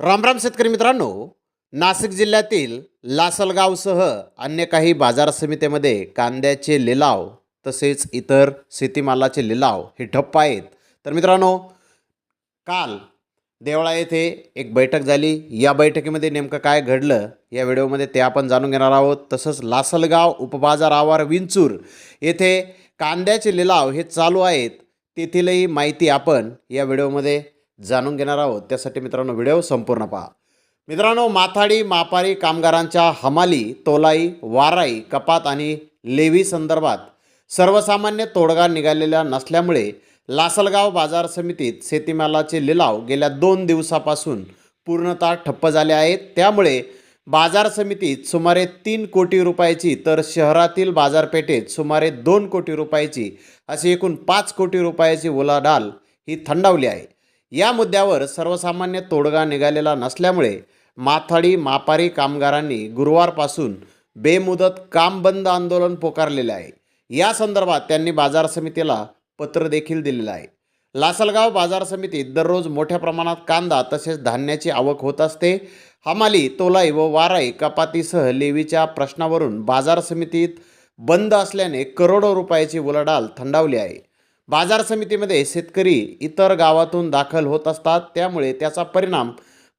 रामराम शेतकरी मित्रांनो. नाशिक जिल्ह्यातील लासलगावसह अन्य काही बाजार समित्यामध्ये कांद्याचे लिलाव तसेच इतर शेतीमालाचे लिलाव हे ठप्प आहेत. तर मित्रांनो काल देवळा येथे एक बैठक झाली. या बैठकीमध्ये नेमकं काय घडलं या व्हिडिओमध्ये ते आपण जाणून घेणार आहोत. तसंच लासलगाव उपबाजार आवार विंचूर येथे कांद्याचे लिलाव हे चालू आहेत. तेथीलही माहिती आपण या व्हिडिओमध्ये जाणून घेणार आहोत. त्यासाठी मित्रांनो व्हिडिओ संपूर्ण पहा. मित्रांनो माथाडी मापारी कामगारांच्या हमाली तोलाई वाराई कपात आणि लेवी संदर्भात सर्वसामान्य तोडगा निघालेला नसल्यामुळे लासलगाव बाजार समितीत शेतीमालाचे लिलाव गेल्या दोन दिवसापासून पूर्णतः ठप्प झाले आहेत. त्यामुळे बाजार समितीत सुमारे तीन कोटी रुपयाची तर शहरातील बाजारपेठेत सुमारे दोन कोटी रुपयाची अशी एकूण पाच कोटी रुपयाची उलाढाल ही थंडावली आहे. या मुद्द्यावर सर्वसामान्य तोडगा निघालेला नसल्यामुळे माथाडी मापारी कामगारांनी गुरुवारपासून बेमुदत काम बंद आंदोलन पुकारलेले आहे. या संदर्भात त्यांनी बाजार समितीला पत्र देखील दिलेलं आहे. लासलगाव बाजार समितीत दररोज मोठ्या प्रमाणात कांदा तसेच धान्याची आवक होत असते. हमाली तोलाई व वाराई कपातीसह लेवीच्या प्रश्नावरून बाजार समितीत बंद असल्याने करोडो रुपयाची उलाढाल थंडावली आहे. बाजार समितीमध्ये शेतकरी इतर गावातून दाखल होत असतात. त्यामुळे त्याचा परिणाम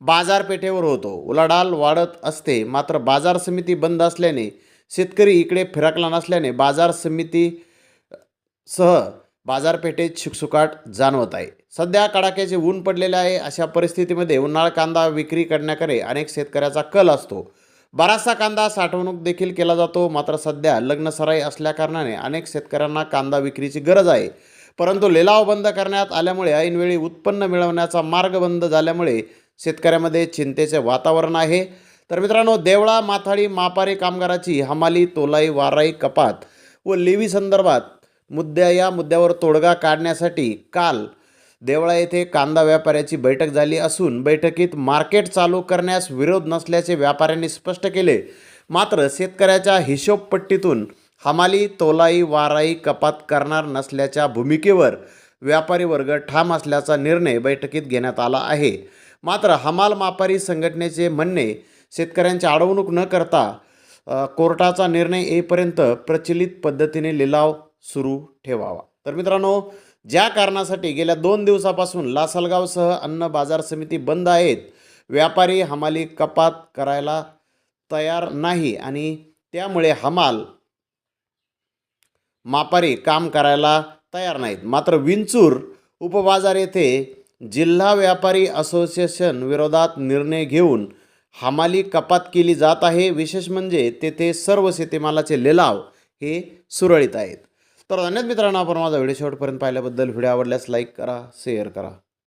बाजारपेठेवर होतो. उलाढाल वाढत असते. मात्र बाजार समिती बंद असल्याने शेतकरी इकडे फिरकला नसल्याने बाजार समिती सह बाजारपेठेत शुकशुकाट जाणवत आहे. सध्या कडाक्याचे ऊन पडलेले आहे. अशा परिस्थितीमध्ये उन्हाळ कांदा विक्री करण्याकडे अनेक शेतकऱ्याचा कल असतो. बराचसा कांदा साठवणूक देखील केला जातो. मात्र सध्या लग्नसराई असल्याकारणाने अनेक शेतकऱ्यांना कांदा विक्रीची गरज आहे. परंतु लिलाव बंद करण्यात आल्यामुळे ऐनवेळी उत्पन्न मिळवण्याचा मार्ग बंद झाल्यामुळे शेतकऱ्यामध्ये चिंतेचे वातावरण आहे. तर मित्रांनो देवळा माथाडी मापारी कामगाराची हमाली तोलाई वाराई कपात व लेवी संदर्भात मुद्द्या या मुद्द्यावर तोडगा काढण्यासाठी काल देवळा येथे कांदा व्यापाऱ्याची बैठक झाली असून बैठकीत मार्केट चालू करण्यास विरोध नसल्याचे व्यापाऱ्यांनी स्पष्ट केले. मात्र शेतकऱ्याच्या हिशोबपट्टीतून हमाली तोलाई वाराई कपात करणार नसल्याच्या भूमिकेवर व्यापारी वर्ग ठाम असल्याचा निर्णय बैठकीत घेण्यात आला आहे. मात्र हमाल मापारी संघटनेचे म्हणणे शेतकऱ्यांची अडवणूक न करता कोर्टाचा निर्णय येईपर्यंत प्रचलित पद्धतीने लिलाव सुरू ठेवावा. तर मित्रांनो ज्या कारणासाठी गेल्या दोन दिवसापासून लासलगावसह अन्न बाजार समिती बंद आहेत व्यापारी हमाली कपात करायला तयार नाही आणि त्यामुळे हमाल मापारी काम करायला तयार नाहीत. मात्र विंचूर उपबाजार येथे जिल्हा व्यापारी असोसिएशन विरोधात निर्णय घेऊन हमाली कपात केली जात आहे. विशेष म्हणजे तेथे सर्व शेतीमालाचे लिलाव हे सुरळीत आहेत. तर धन्यवाद मित्रांनो आपण माझा व्हिडिओ शेवटपर्यंत पाहिल्याबद्दल. व्हिडिओ आवडल्यास लाईक करा शेअर करा.